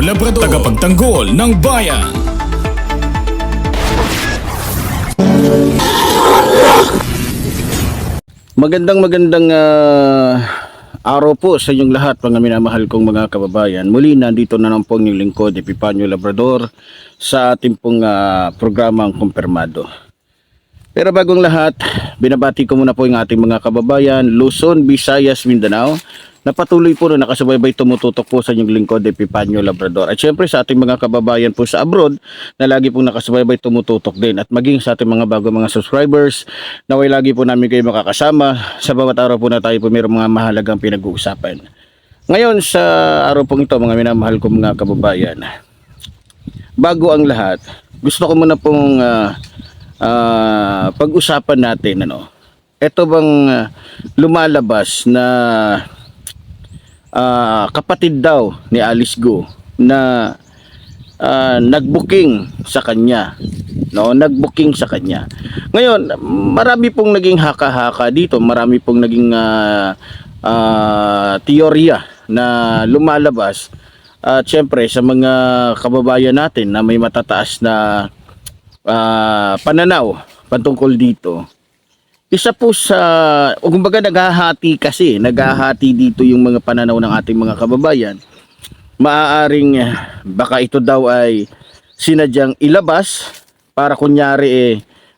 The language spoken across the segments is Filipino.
Labrador Tagapagtanggol ng bayan Magandang magandang ah, araw po sa inyong lahat mga minamahal kong mga kababayan. Muli nandito na lang po ang inyong lingkod, Epipanyo Labrador sa ating pong ah, programang Kumpirmado. Pero bagong lahat, binabati ko muna po yung ating mga kababayan, Luzon, Visayas, Mindanao, na patuloy po na nakasubaybay tumututok po sa inyong lingkod, Epipanyo Labrador. At syempre sa ating mga kababayan po sa abroad, na lagi pong nakasubaybay tumututok din. At maging sa ating mga bago mga subscribers, naway lagi po namin kayo makakasama sa bawat araw po na tayo po mayroong mga mahalagang pinag-uusapan. Ngayon sa araw pong ito, mga minamahal ko mga kababayan, bago ang lahat, gusto ko muna pong ah, ah, pag-usapan natin ano. Ito bang ah, lumalabas na ah, kapatid daw ni Alice Go na ah, nagbuking sa kanya. No, nagbuking sa kanya. Ngayon, marami pong naging haka-haka dito, marami pong naging ah, ah, teorya na lumalabas at syempre sa mga kababayan natin na may matataas na ah, pananaw patungkol dito. Isa po sa, o kumbaga naghahati kasi, naghahati dito yung mga pananaw ng ating mga kababayan. Maaaring eh, baka ito daw ay sinadyang ilabas para kunyari eh,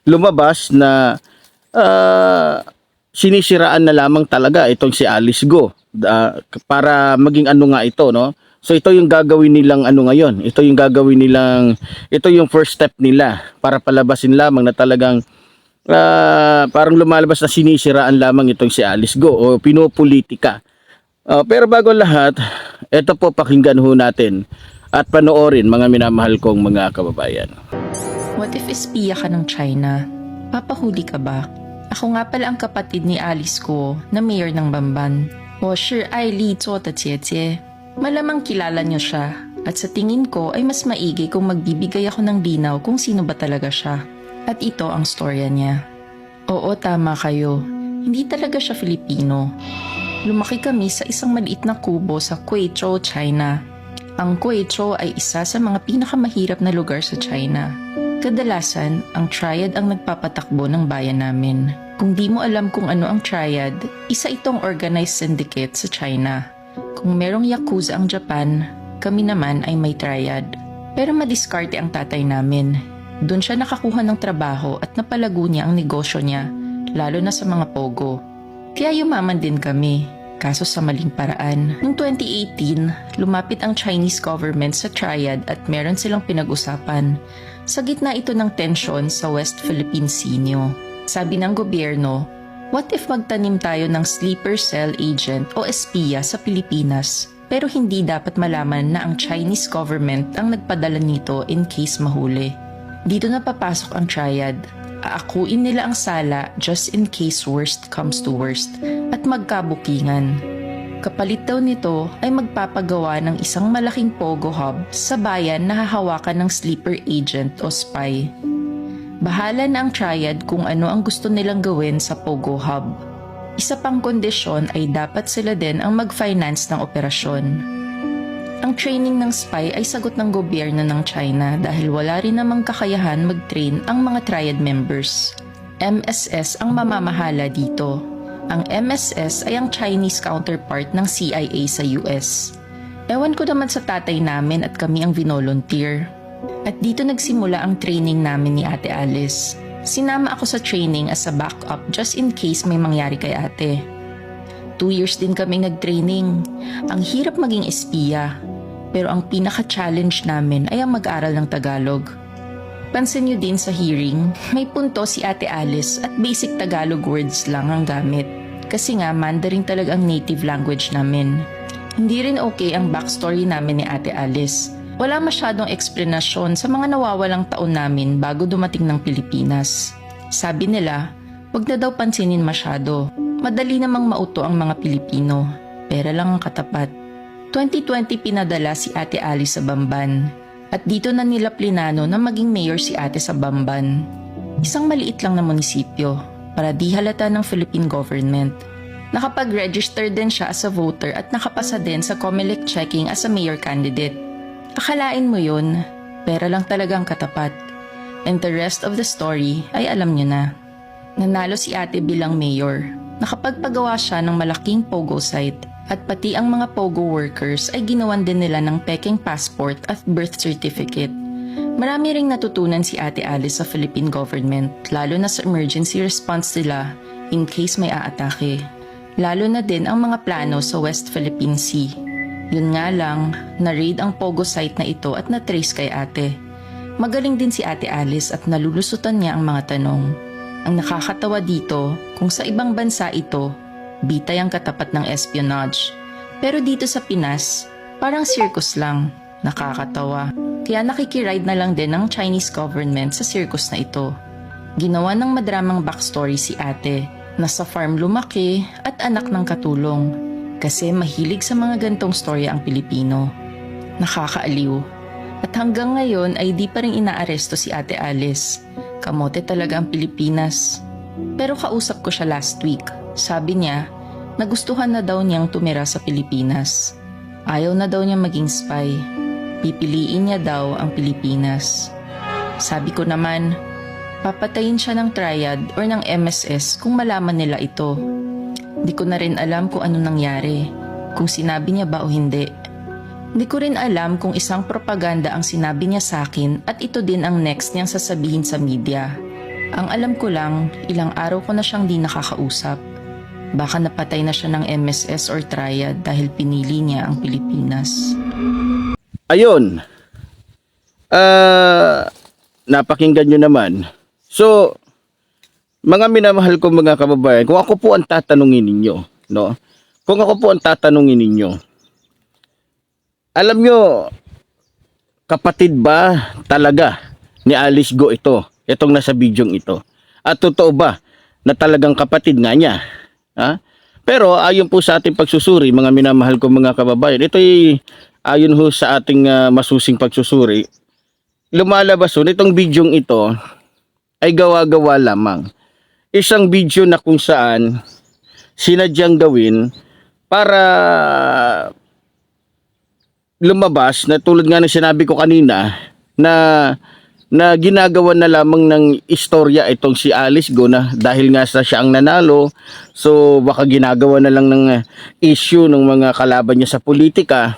lumabas na ah, sinisiraan na lamang talaga itong si Alice Go Ah, para maging ano nga ito no so ito yung gagawin nilang ano ngayon ito yung gagawin nilang ito yung first step nila para palabasin lamang na talagang ah, parang lumalabas na sinisiraan lamang itong si Alice Go o pinopolitika Ah, pero bago ang lahat ito po pakinggan ho natin at panoorin mga minamahal kong mga kababayan What if espiya ka ng China? Papahuli ka ba? Ako nga pala ang kapatid ni Alice ko na mayor ng Bamban. 我是爱丽做的姐姐. Malamang kilala niyo siya at sa tingin ko ay mas maigi kung magbibigay ako ng linaw kung sino ba talaga siya. At ito ang storya niya. Oo, tama kayo. Hindi talaga siya Filipino. Lumaki kami sa isang maliit na kubo sa Quezhou, China. Ang Quezhou ay isa sa mga pinakamahirap na lugar sa China. Kadalasan, ang triad ang nagpapatakbo ng bayan namin. Kung di mo alam kung ano ang triad, isa itong organized syndicate sa China. Kung merong yakuza ang Japan, kami naman ay may triad. Pero madiskarte ang tatay namin. Doon siya nakakuha ng trabaho at napalago niya ang negosyo niya, lalo na sa mga pogo. Kaya yumaman din kami, kaso sa maling paraan. Noong 2018, lumapit ang Chinese government sa Triad at meron silang pinag-usapan. Sa gitna ito ng tensyon sa West Philippine Sea. Sabi ng gobyerno, what if magtanim tayo ng sleeper cell agent o espiya sa Pilipinas? Pero hindi dapat malaman na ang Chinese government ang nagpadala nito in case mahuli. Dito na papasok ang triad. Aakuin nila ang sala just in case worst comes to worst at magkabukingan. Kapalit daw nito ay magpapagawa ng isang malaking pogo hub sa bayan na hahawakan ng sleeper agent o spy. Bahala na ang triad kung ano ang gusto nilang gawin sa Pogo Hub. Isa pang kondisyon ay dapat sila din ang mag-finance ng operasyon. Ang training ng spy ay sagot ng gobyerno ng China dahil wala rin namang kakayahan mag-train ang mga triad members. MSS ang mamamahala dito. Ang MSS ay ang Chinese counterpart ng CIA sa US. Ewan ko naman sa tatay namin at kami ang vinolunteer. At dito nagsimula ang training namin ni Ate Alice. Sinama ako sa training as a backup just in case may mangyari kay ate. Two years din kaming nag-training. Ang hirap maging espiya. Pero ang pinaka-challenge namin ay ang mag-aral ng Tagalog. Pansin nyo din sa hearing, may punto si Ate Alice at basic Tagalog words lang ang gamit. Kasi nga Mandarin talaga ang native language namin. Hindi rin okay ang backstory namin ni Ate Alice. Wala masyadong eksplanasyon sa mga nawawalang taon namin bago dumating ng Pilipinas. Sabi nila, wag na daw pansinin masyado. Madali namang mauto ang mga Pilipino. Pera lang ang katapat. 2020 pinadala si Ate Alice sa Bamban. At dito na nila plinano na maging mayor si ate sa Bamban. Isang maliit lang na munisipyo para di halata ng Philippine government. Nakapag-register din siya as a voter at nakapasa din sa Comelec checking as a mayor candidate. Akalain mo yun, pera lang talagang katapat. And the rest of the story ay alam niyo na. Nanalo si ate bilang mayor. Nakapagpagawa siya ng malaking pogo site at pati ang mga pogo workers ay ginawan din nila ng peking passport at birth certificate. Marami ring natutunan si Ate Alice sa Philippine government, lalo na sa emergency response nila in case may aatake. Lalo na din ang mga plano sa West Philippine Sea. Yun nga lang, na-raid ang pogo site na ito at na-trace kay ate. Magaling din si Ate Alice at nalulusutan niya ang mga tanong. Ang nakakatawa dito, kung sa ibang bansa ito, bitay ang katapat ng espionage. Pero dito sa Pinas, parang circus lang. Nakakatawa. Kaya nakikiride na lang din ng Chinese government sa circus na ito. Ginawa ng madramang backstory si ate na sa farm lumaki at anak ng katulong. Kasi mahilig sa mga gantong storya ang Pilipino. Nakakaaliw. At hanggang ngayon ay di pa rin inaaresto si ate Alice. Kamote talaga ang Pilipinas. Pero kausap ko siya last week. Sabi niya, nagustuhan na daw niyang tumira sa Pilipinas. Ayaw na daw niya maging spy. Pipiliin niya daw ang Pilipinas. Sabi ko naman, papatayin siya ng triad or ng MSS kung malaman nila ito. Di ko na rin alam kung ano nangyari, kung sinabi niya ba o hindi. Di ko rin alam kung isang propaganda ang sinabi niya sa akin at ito din ang next niyang sasabihin sa media. Ang alam ko lang, ilang araw ko na siyang di nakakausap. Baka napatay na siya ng MSS or Triad dahil pinili niya ang Pilipinas. Ayun. Ah, napakinggan nyo naman. So, mga minamahal ko mga kababayan, kung ako po ang tatanungin ninyo, no? Kung ako po ang tatanungin ninyo, alam nyo, kapatid ba talaga ni Alice Go ito? Itong nasa bidyong ito. At totoo ba na talagang kapatid nga niya? Ha? Pero ayon po sa ating pagsusuri, mga minamahal ko mga kababayan, ito ay ayon ho sa ating ah, masusing pagsusuri, lumalabas ho, itong bidyong ito ay gawa-gawa lamang. Isang video na kung saan sinadyang gawin para lumabas na tulad nga ng sinabi ko kanina na na ginagawa na lamang ng istorya itong si Alice Go na dahil nga sa siya ang nanalo. So baka ginagawa na lang ng issue ng mga kalaban niya sa politika.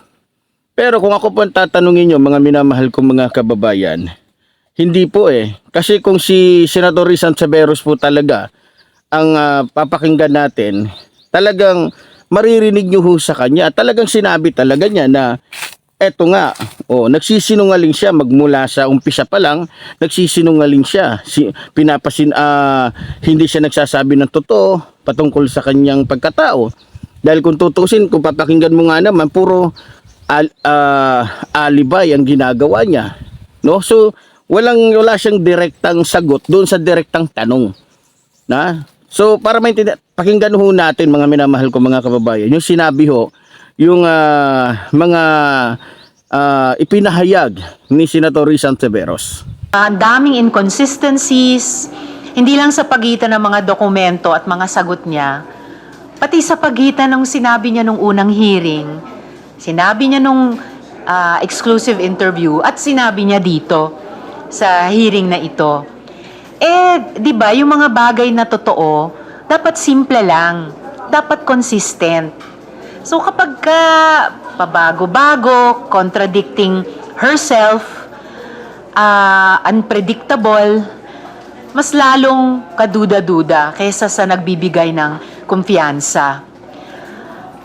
Pero kung ako po ang tatanungin nyo mga minamahal kong mga kababayan hindi po eh kasi kung si Senator Rizal Saberos po talaga ang ah, papakinggan natin talagang maririnig nyo ho sa kanya talagang sinabi talaga niya na eto nga, oh, nagsisinungaling siya magmula sa umpisa pa lang, nagsisinungaling siya. Si, pinapasin ah, hindi siya nagsasabi ng totoo patungkol sa kanyang pagkatao. Dahil kung tutusin, kung papakinggan mo nga naman, puro al, ah, alibay ang ginagawa niya. No? So, walang wala siyang direktang sagot doon sa direktang tanong. Na? So, para maintindihan, pakinggan ho natin mga minamahal ko mga kababayan, yung sinabi ho, yung ah, mga ah, ipinahayag ni Senator Rizal Severos. Ah, Ang daming inconsistencies, hindi lang sa pagitan ng mga dokumento at mga sagot niya, pati sa pagitan ng sinabi niya nung unang hearing, sinabi niya nung ah, exclusive interview at sinabi niya dito sa hearing na ito. Eh, 'di ba, yung mga bagay na totoo, dapat simple lang, dapat consistent. So kapag ka pabago-bago, contradicting herself, ah, unpredictable, mas lalong kaduda-duda kaysa sa nagbibigay ng kumpiyansa.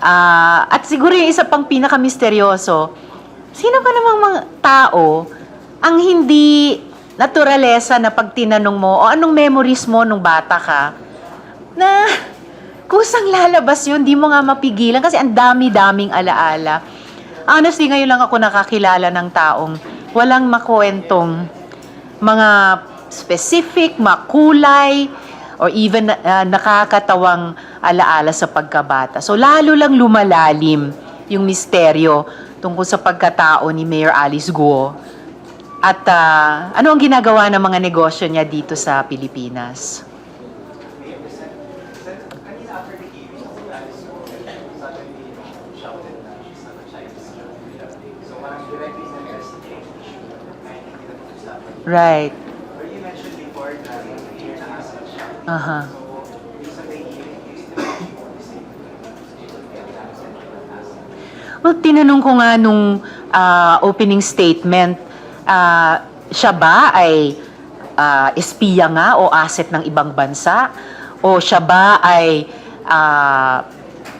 Ah, at siguro yung isa pang pinaka-misteryoso, sino ba namang mga tao ang hindi naturalesa na pag tinanong mo o anong memories mo nung bata ka na kusang lalabas yun, di mo nga mapigilan kasi ang dami-daming alaala. Honestly, ngayon lang ako nakakilala ng taong walang makwentong mga specific, makulay, or even uh, nakakatawang alaala sa pagkabata. So lalo lang lumalalim yung misteryo tungkol sa pagkatao ni Mayor Alice Guo at ah, ano ang ginagawa ng mga negosyo niya dito sa Pilipinas. Right. Aha. Well, tinanong ko nga nung ah, opening statement, ah, siya ba ay ah, espiya nga o asset ng ibang bansa? O siya ba ay ah,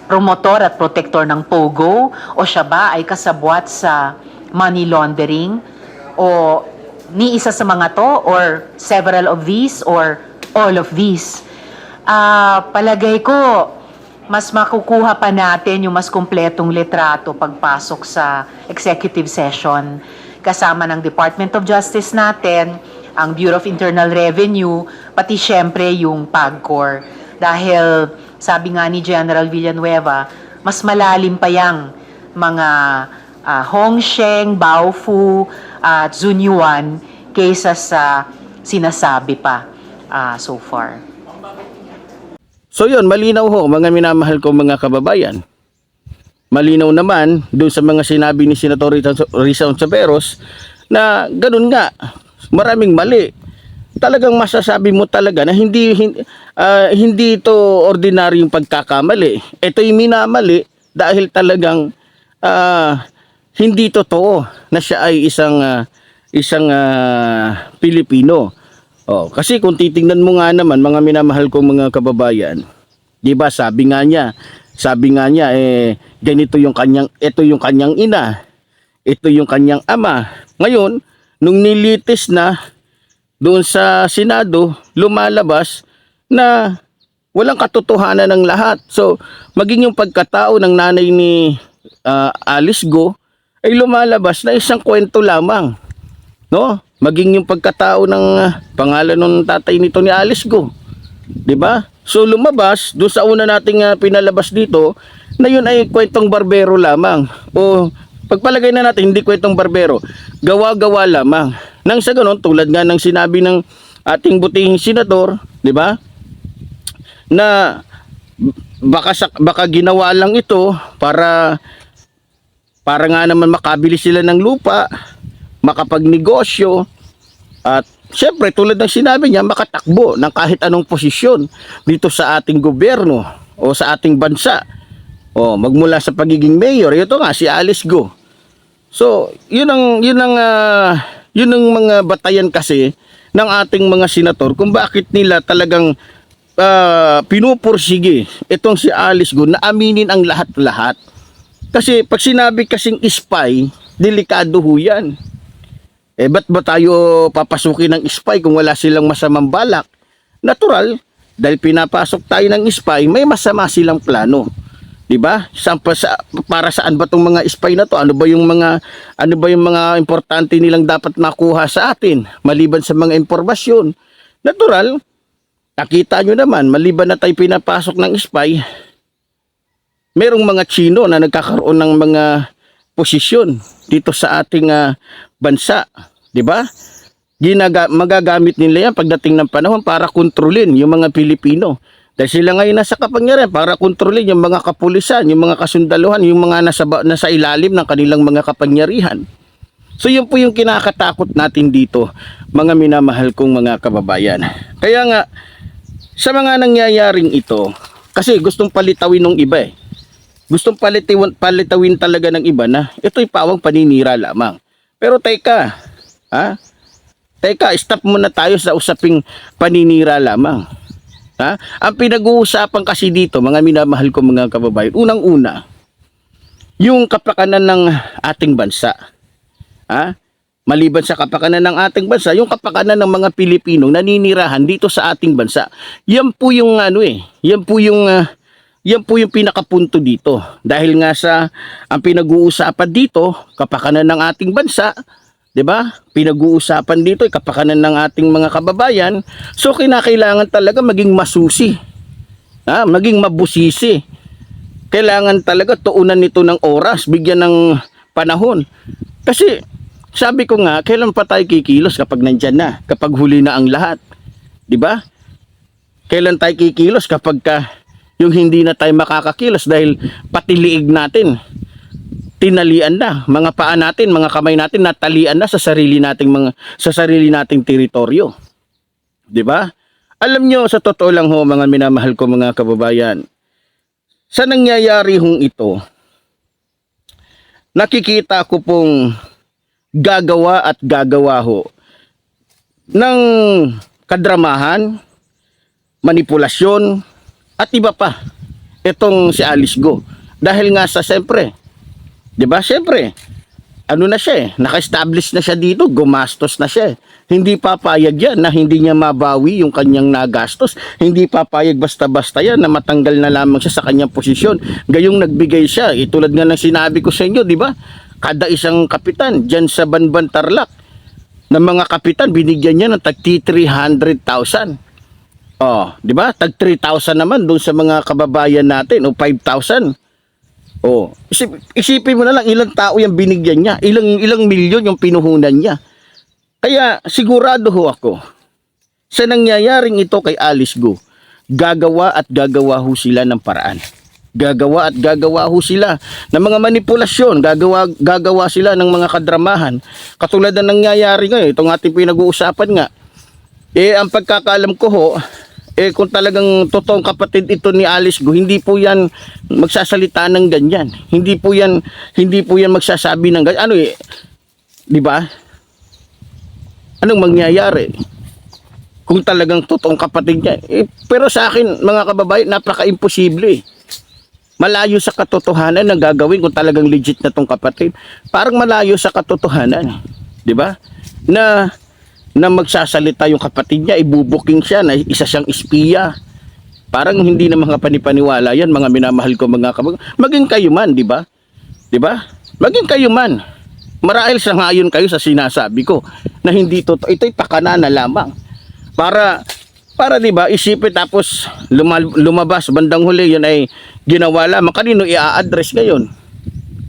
promotor at protector ng POGO? O siya ba ay kasabwat sa money laundering? O ni isa sa mga to? Or several of these? Or all of these? Ah, palagay ko, mas makukuha pa natin yung mas kumpletong litrato pagpasok sa executive session kasama ng Department of Justice natin, ang Bureau of Internal Revenue, pati syempre yung PAGCOR. Dahil sabi nga ni General Villanueva, mas malalim pa yang mga ah, Hongsheng, Baofu, at Zunyuan kaysa sa sinasabi pa ah, so far. So yun, malinaw ho mga minamahal ko mga kababayan. Malinaw naman doon sa mga sinabi ni Senator Risa Ontiveros na ganun nga, maraming mali. Talagang masasabi mo talaga na hindi hindi, ah, hindi ito ordinaryong pagkakamali. Ito yung minamali dahil talagang ah, hindi totoo na siya ay isang ah, isang ah, Pilipino. Oh, kasi kung titingnan mo nga naman mga minamahal kong mga kababayan, 'di ba? Sabi nga niya, sabi nga niya eh ganito yung kanyang ito yung kanyang ina. Ito yung kanyang ama. Ngayon, nung nilitis na doon sa Senado, lumalabas na walang katotohanan ng lahat. So, maging yung pagkatao ng nanay ni ah, Alice Go ay lumalabas na isang kwento lamang. No? Maging yung pagkatao ng ah, pangalan ng tatay nito ni Alice Go. 'Di ba? So lumabas doon sa una nating ah, pinalabas dito na yun ay kwentong barbero lamang. O pagpalagay na natin hindi kwentong barbero, gawa-gawa lamang. Nang sa ganun tulad nga ng sinabi ng ating butihing senador, 'di ba? Na baka baka ginawa lang ito para para nga naman makabili sila ng lupa, makapagnegosyo, at syempre tulad ng sinabi niya, makatakbo ng kahit anong posisyon dito sa ating gobyerno o sa ating bansa. O magmula sa pagiging mayor, ito nga si Alice Go. So, yun ang yun ang ah, yun ang mga batayan kasi ng ating mga senator kung bakit nila talagang ah, pinupursige itong si Alice Go na aminin ang lahat-lahat. Kasi pag sinabi kasing spy, delikado ho yan. Eh, ba't ba tayo papasukin ng spy kung wala silang masamang balak? Natural, dahil pinapasok tayo ng spy, may masama silang plano. 'Di ba? Sa, para saan ba tong mga spy na to? Ano ba yung mga ano ba yung mga importante nilang dapat makuha sa atin maliban sa mga impormasyon? Natural, nakita nyo naman, maliban na tayo pinapasok ng spy, merong mga Chino na nagkakaroon ng mga posisyon dito sa ating ah, bansa, 'di ba? Ginaga magagamit nila yan pagdating ng panahon para kontrolin yung mga Pilipino. Dahil sila ngayon nasa kapangyarihan para kontrolin yung mga kapulisan, yung mga kasundaluhan, yung mga nasa, nasa ilalim ng kanilang mga kapangyarihan. So yun po yung kinakatakot natin dito, mga minamahal kong mga kababayan. Kaya nga, sa mga nangyayaring ito, kasi gustong palitawin ng iba eh. Gustong palitawin, palitawin talaga ng iba na ito'y pawang paninira lamang. Pero teka, ha? Teka, stop muna tayo sa usaping paninira lamang. Ha? Ang pinag-uusapan kasi dito, mga minamahal ko mga kababayan, unang-una, yung kapakanan ng ating bansa. Ha? Maliban sa kapakanan ng ating bansa, yung kapakanan ng mga Pilipino naninirahan dito sa ating bansa. Yan po yung ano eh, yan po yung ah, yan po yung pinakapunto dito. Dahil nga sa ang pinag-uusapan dito, kapakanan ng ating bansa, 'di ba? Pinag-uusapan dito ay kapakanan ng ating mga kababayan. So kinakailangan talaga maging masusi. Ha, maging mabusisi. Kailangan talaga tuunan nito ng oras, bigyan ng panahon. Kasi sabi ko nga, kailan pa tayo kikilos kapag nandyan na, kapag huli na ang lahat. 'Di ba? Kailan tayo kikilos kapag ka yung hindi na tayo makakakilos dahil pati liig natin tinalian na mga paa natin, mga kamay natin natalian na sa sarili nating mga sa sarili nating teritoryo. 'Di ba? Alam nyo, sa totoo lang ho, mga minamahal ko mga kababayan, sa nangyayari hong ito, nakikita ko pong gagawa at gagawa ho ng kadramahan, manipulasyon, at iba pa. Itong si Alice Go. Dahil nga sa siyempre, 'di ba? Siyempre, ano na siya eh, naka-establish na siya dito, gumastos na siya eh. Hindi papayag yan na hindi niya mabawi yung kanyang nagastos. Hindi papayag basta-basta yan na matanggal na lamang siya sa kanyang posisyon. Gayong nagbigay siya, eh, tulad nga ng sinabi ko sa inyo, di ba? Kada isang kapitan dyan sa Banban Tarlac, ng mga kapitan, binigyan niya ng tag 300,000. Oh, di ba? Tag 3,000 naman doon sa mga kababayan natin o 5,000. Oh, isip, isipin mo na lang ilang tao yung binigyan niya, ilang ilang milyon yung pinuhunan niya. Kaya sigurado ho ako sa nangyayaring ito kay Alice Go, gagawa at gagawa ho sila ng paraan. Gagawa at gagawa ho sila ng mga manipulasyon, gagawa gagawa sila ng mga kadramahan. Katulad ng nangyayari ngayon, itong ating pinag-uusapan nga. Eh ang pagkakalam ko ho, eh kung talagang totoong kapatid ito ni Alice Go, hindi po yan magsasalita ng ganyan. Hindi po yan hindi po yan magsasabi ng ganyan. Ano eh, 'di ba? Anong mangyayari? Kung talagang totoong kapatid niya. Eh, pero sa akin, mga kababayan, napaka-imposible eh. Malayo sa katotohanan na gagawin kung talagang legit na tong kapatid. Parang malayo sa katotohanan. 'Di ba? Na na magsasalita yung kapatid niya, ibubuking siya na isa siyang espiya. Parang hindi na mga panipaniwala yan, mga minamahal ko mga kabag. Maging kayo man, di ba? Di ba? Maging kayo man. Marahil sa ngayon kayo sa sinasabi ko na hindi totoo. Ito'y pakana na lamang. Para, para di ba, isipin tapos lumabas, bandang huli, yun ay ginawa lamang. Kanino i-address ngayon?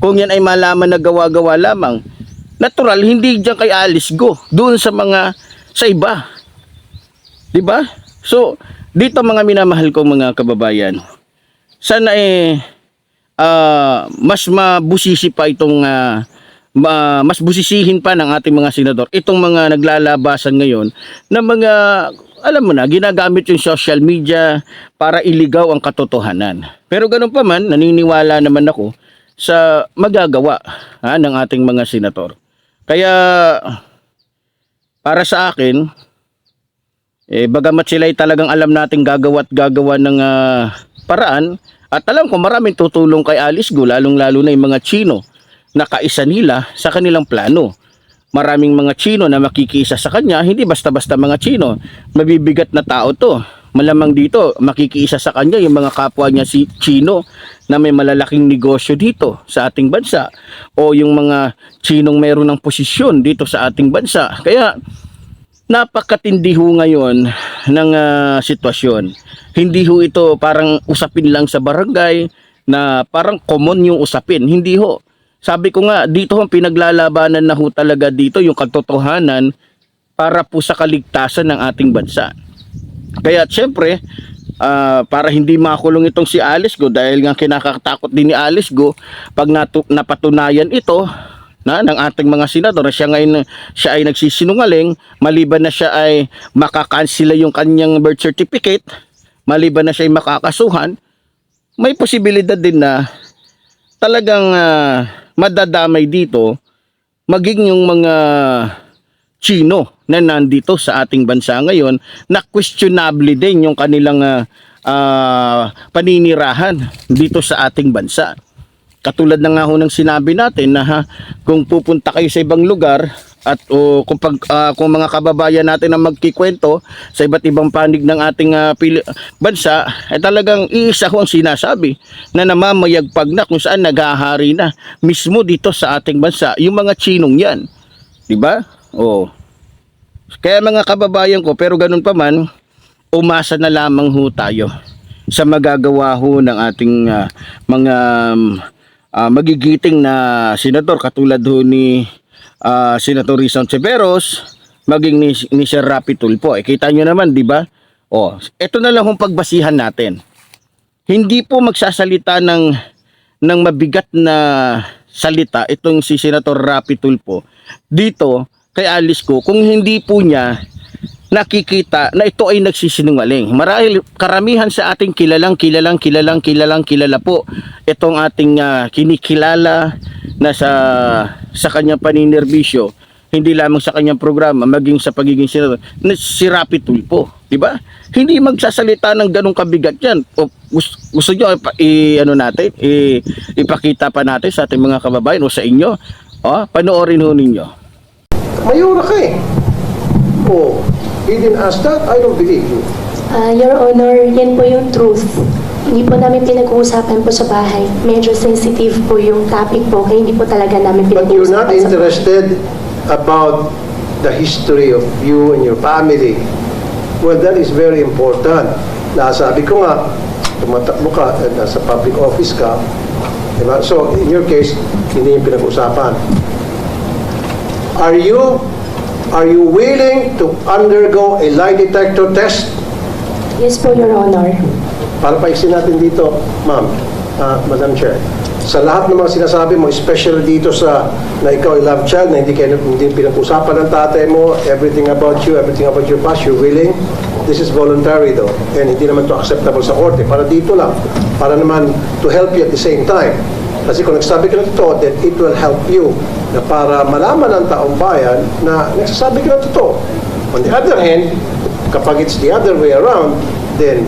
Kung yan ay malaman na gawa-gawa lamang, natural, hindi diyan kay Alice go. Doon sa mga, sa iba. Di ba? So, dito mga minamahal kong mga kababayan, sana eh, ah, mas mabusisi pa itong, ah, ma- mas busisihin pa ng ating mga senador, itong mga naglalabasan ngayon, na mga, alam mo na, ginagamit yung social media para iligaw ang katotohanan. Pero ganun pa man, naniniwala naman ako sa magagawa ha, ng ating mga senador. Kaya para sa akin, eh, bagamat sila ay talagang alam nating gagawa at gagawa ng ah, paraan, at alam ko maraming tutulong kay Alice Go, lalong-lalo na yung mga Chino na kaisa nila sa kanilang plano. Maraming mga Chino na makikisa sa kanya, hindi basta-basta mga Chino. Mabibigat na tao to. Malamang dito, makikisa sa kanya yung mga kapwa niya si Chino na may malalaking negosyo dito sa ating bansa o yung mga Chinong meron ng posisyon dito sa ating bansa. Kaya napakatindi ho ngayon ng ah, sitwasyon. Hindi ho ito parang usapin lang sa barangay na parang common yung usapin. Hindi ho. Sabi ko nga, dito ho pinaglalabanan na ho talaga dito yung katotohanan para po sa kaligtasan ng ating bansa. Kaya syempre, ah, para hindi makulong itong si Alice Go dahil nga kinakatakot din ni Alice Go pag napatunayan ito na ng ating mga senador na siya ngayon siya ay nagsisinungaling maliban na siya ay makakansela yung kanyang birth certificate maliban na siya ay makakasuhan may posibilidad din na talagang ah, madadamay dito maging yung mga Chino na nandito sa ating bansa ngayon na questionable din yung kanilang ah, ah, paninirahan dito sa ating bansa. Katulad na nga ho ng sinabi natin na ha, kung pupunta kayo sa ibang lugar at o kung pag ah, kung mga kababayan natin ang magkikwento sa iba't ibang panig ng ating ah, pili- bansa ay talagang iisa ho ang sinasabi na namamayagpag na kung saan naghahari na mismo dito sa ating bansa yung mga chinong yan. 'Di ba? Oh. Kaya mga kababayan ko, pero ganun pa man, umasa na lamang ho tayo sa magagawa ho ng ating ah, mga ah, magigiting na senador katulad ho ni ah, Senator Rizal Severos maging ni, ni Sir Rapi Tulfo. Eh, kita nyo naman, di ba? Oh, ito na lang hong pagbasihan natin. Hindi po magsasalita ng ng mabigat na salita itong si Senator Rapi Tulfo dito kay Alice ko kung hindi po niya nakikita na ito ay nagsisinungaling. Marahil karamihan sa ating kilalang kilalang kilalang kilalang kilala po itong ating ah, kinikilala na sa sa kanyang paninerbisyo hindi lamang sa kanyang programa maging sa pagiging senador na si Rapi Tulfo, di ba? Hindi magsasalita ng ganong kabigat yan. O gusto, gusto ipa- i, ano natin, i, ipakita pa natin sa ating mga kababayan o sa inyo. O, panoorin ho ninyo. Mayura ka eh. Oh, he didn't ask that? I don't believe you. Ah, Your Honor, yan po yung truth. Hindi po namin pinag-uusapan po sa bahay. Medyo sensitive po yung topic po, kaya hindi po talaga namin But you're pinag-uusapan not sa interested about the history of you and your family. Well, that is very important. Nasabi ko nga, tumatakbo ka, at nasa public office ka, diba? So, in your case, hindi yung pinag-usapan. Are you, are you willing to undergo a lie detector test? Yes po, Your Honor. Para paiksin natin dito, ma'am, ah, Madam Chair, sa lahat ng mga sinasabi mo, especially dito sa na ikaw ay love child, na hindi, kayo, hindi pinag-usapan ng tatay mo, everything about you, everything about your past, you're willing, this is voluntary though, and hindi naman to acceptable sa korte, para dito lang, para naman to help you at the same time. Kasi kung nagsabi ka ng totoo, then it will help you na para malaman ng taong bayan na nagsasabi ka ng totoo. On the other hand, kapag it's the other way around, then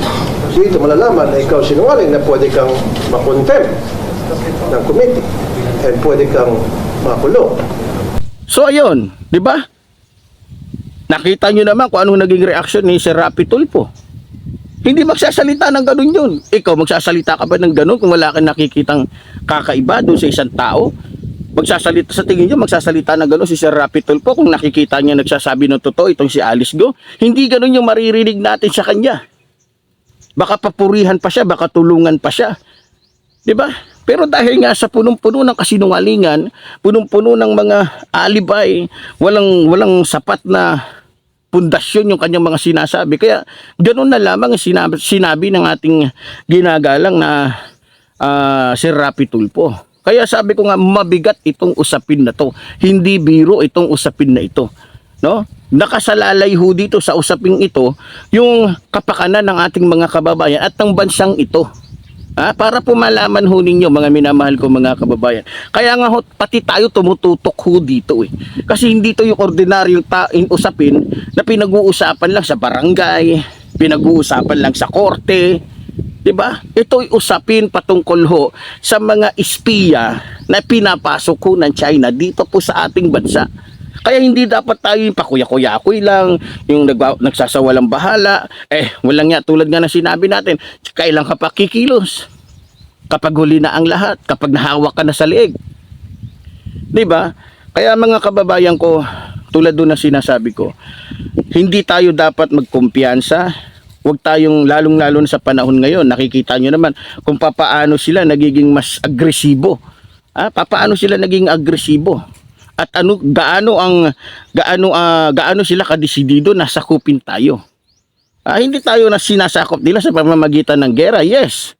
dito malalaman na ikaw sinungaling na pwede kang makontempt ng committee and pwede kang makulong. So ayun, 'di ba? Nakita nyo naman kung anong naging reaction ni Sir Rapi Tulfo. Hindi magsasalita ng ganun yun. Ikaw, magsasalita ka ba ng ganun kung wala kang nakikitang kakaiba doon sa isang tao? Magsasalita, sa tingin nyo, magsasalita ng ganun si Sir Rapi Tulfo kung nakikita niya nagsasabi ng totoo itong si Alice Go. Hindi ganun yung maririnig natin sa kanya. Baka papurihan pa siya, baka tulungan pa siya. 'Di ba? Pero dahil nga sa punong-puno ng kasinungalingan, punong-puno ng mga alibay, walang walang sapat na pundasyon yung kanyang mga sinasabi. Kaya ganoon na lamang ang sinabi, sinabi ng ating ginagalang na ah, si Rapi Tulfo. Kaya sabi ko nga mabigat itong usapin na to. Hindi biro itong usapin na ito. No? Nakasalalay ho dito sa usaping ito yung kapakanan ng ating mga kababayan at ng bansang ito. Ah, para po malaman ho ninyo mga minamahal ko mga kababayan. Kaya nga ho, pati tayo tumututok ho dito eh. Kasi hindi to yung ordinaryong ta- in- usapin na pinag-uusapan lang sa barangay, pinag-uusapan lang sa korte, 'di ba? Ito'y usapin patungkol ho sa mga espiya na pinapasok ho ng China dito po sa ating bansa. Kaya hindi dapat tayo yung pakuya-kuya-kuy lang, yung nagwa- nagsasawalang bahala. Eh, walang nga tulad nga na sinabi natin, kailan ka pa kikilos? Kapag huli na ang lahat, kapag nahawak ka na sa leeg. 'Di ba? Kaya mga kababayan ko, tulad doon na sinasabi ko, hindi tayo dapat magkumpiyansa. Huwag tayong lalong-lalo sa panahon ngayon. Nakikita nyo naman kung papaano sila nagiging mas agresibo. Ah, papaano sila naging agresibo? At ano gaano ang gaano ah, gaano sila kadesidido na sakupin tayo. Ah, hindi tayo na sinasakop nila sa pamamagitan ng gera. Yes.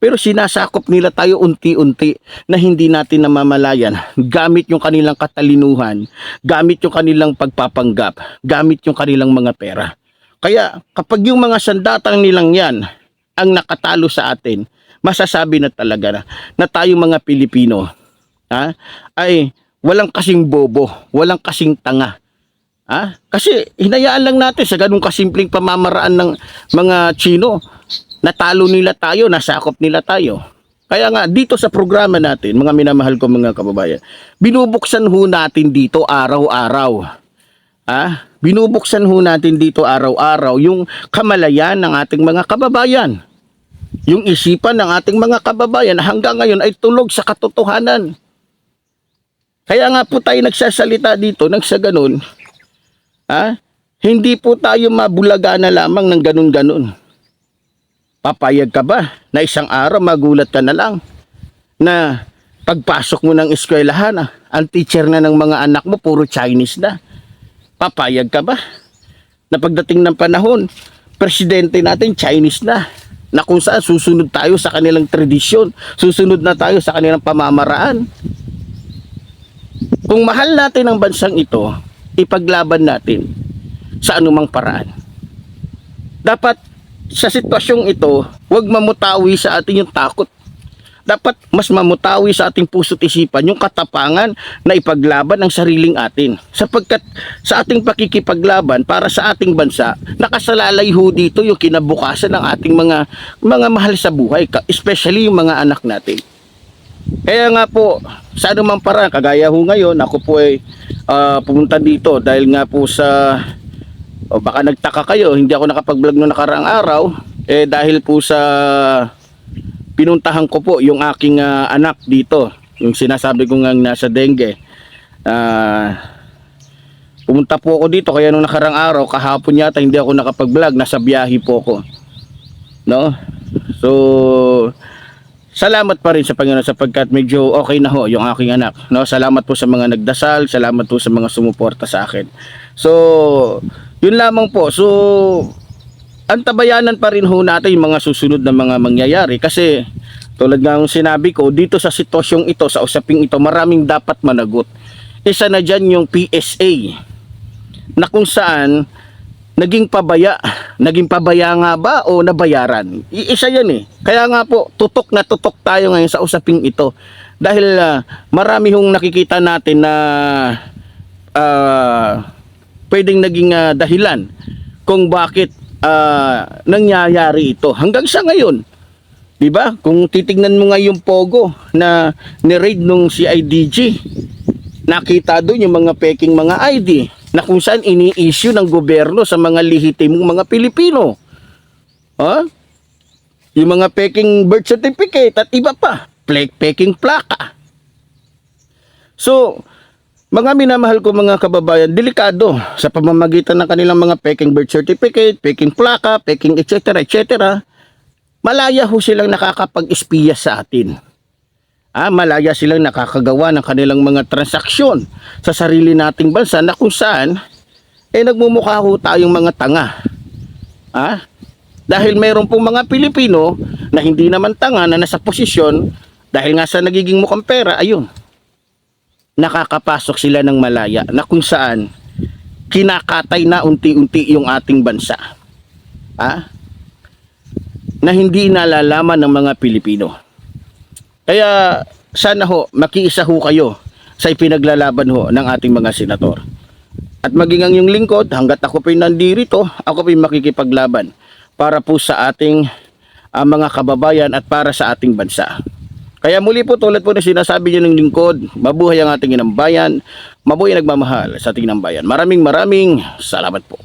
Pero sinasakop nila tayo unti-unti na hindi natin namamalayan gamit yung kanilang katalinuhan, gamit yung kanilang pagpapanggap, gamit yung kanilang mga pera. Kaya kapag yung mga sandatang nilang yan ang nakatalo sa atin, masasabi na talaga na, na tayo mga Pilipino ha, ay walang kasing bobo, walang kasing tanga. Ha? Kasi hinayaan lang natin sa ganung kasimpleng pamamaraan ng mga Chino. Natalo nila tayo, nasakop nila tayo. Kaya nga, dito sa programa natin, mga minamahal ko mga kababayan, binubuksan ho natin dito araw-araw. Ah, binubuksan ho natin dito araw-araw yung kamalayan ng ating mga kababayan. Yung isipan ng ating mga kababayan hanggang ngayon ay tulog sa katotohanan. Kaya nga po tayo nagsasalita dito nang sa ganun, ah, hindi po tayo mabulaga na lamang ng ganun-ganun. Papayag ka ba na isang araw magulat ka na lang na pagpasok mo ng eskwelahan, ah, ang teacher na ng mga anak mo puro Chinese na. Papayag ka ba? Na pagdating ng panahon, presidente natin Chinese na. Na kung saan susunod tayo sa kanilang tradisyon, susunod na tayo sa kanilang pamamaraan. Kung mahal natin ang bansang ito, ipaglaban natin sa anumang paraan. Dapat sa sitwasyong ito, huwag mamutawi sa atin yung takot dapat mas mamutawi sa ating puso't isipan yung katapangan na ipaglaban ang sariling atin. Sapagkat sa ating pakikipaglaban para sa ating bansa, nakasalalay ho dito yung kinabukasan ng ating mga mga mahal sa buhay, especially yung mga anak natin. Kaya nga po, sa anumang paraan, kagaya ho ngayon, ako po ay ah, pumunta dito dahil nga po sa o baka nagtaka kayo, hindi ako nakapag-vlog noong nakaraang araw eh dahil po sa pinuntahan ko po yung aking ah, anak dito, yung sinasabi ko nga nasa dengue. Ah, pumunta po ako dito kaya nung nakarang araw, kahapon yata hindi ako nakapag-vlog, nasa biyahe po ako. No? So, salamat pa rin sa Panginoon sapagkat medyo okay na ho yung aking anak. No? Salamat po sa mga nagdasal, salamat po sa mga sumuporta sa akin. So, yun lamang po. So, antabayanan pa rin ho natin yung mga susunod na mga mangyayari. Kasi tulad ng sinabi ko dito sa sitwasyong ito sa usaping ito maraming dapat managot. Isa na dyan yung PSA na kung saan naging pabaya. Naging pabaya nga ba o nabayaran? Isa yan eh. Kaya nga po tutok na tutok tayo ngayon sa usaping ito. Dahil ah, marami hong nakikita natin na ah, pwedeng naging ah, dahilan kung bakit ah, nangyayari ito hanggang sa ngayon. 'Di ba? Kung titingnan mo nga yung pogo na ni-raid nung CIDG, nakita doon yung mga peking mga ID na kung saan ini-issue ng gobyerno sa mga lehitimong mga Pilipino. Ha? Yung mga peking birth certificate at iba pa, peking plaka. So, mga minamahal ko mga kababayan, delikado sa pamamagitan ng kanilang mga peking birth certificate, peking plaka, peking etc. etc. Malaya ho silang nakakapag-espiya sa atin. Ah, malaya silang nakakagawa ng kanilang mga transaksyon sa sarili nating bansa na kung saan eh nagmumukha ho tayong mga tanga. Ah? Dahil mayroon pong mga Pilipino na hindi naman tanga na nasa posisyon dahil nga sa nagiging mukhang pera, ayun, nakakapasok sila ng malaya na kung saan kinakatay na unti-unti yung ating bansa. Ha? Na hindi nalalaman ng mga Pilipino. Kaya sana ho, makiisa ho kayo sa ipinaglalaban ho ng ating mga senador. At maging ang yung lingkod, hanggat ako po'y nandirito, ako po'y makikipaglaban para po sa ating ah, mga kababayan at para sa ating bansa. Kaya muli po tulad po na sinasabi niyo ng lingkod, mabuhay ang ating inang bayan, mabuhay ang nagmamahal sa ating inang bayan. Maraming maraming salamat po.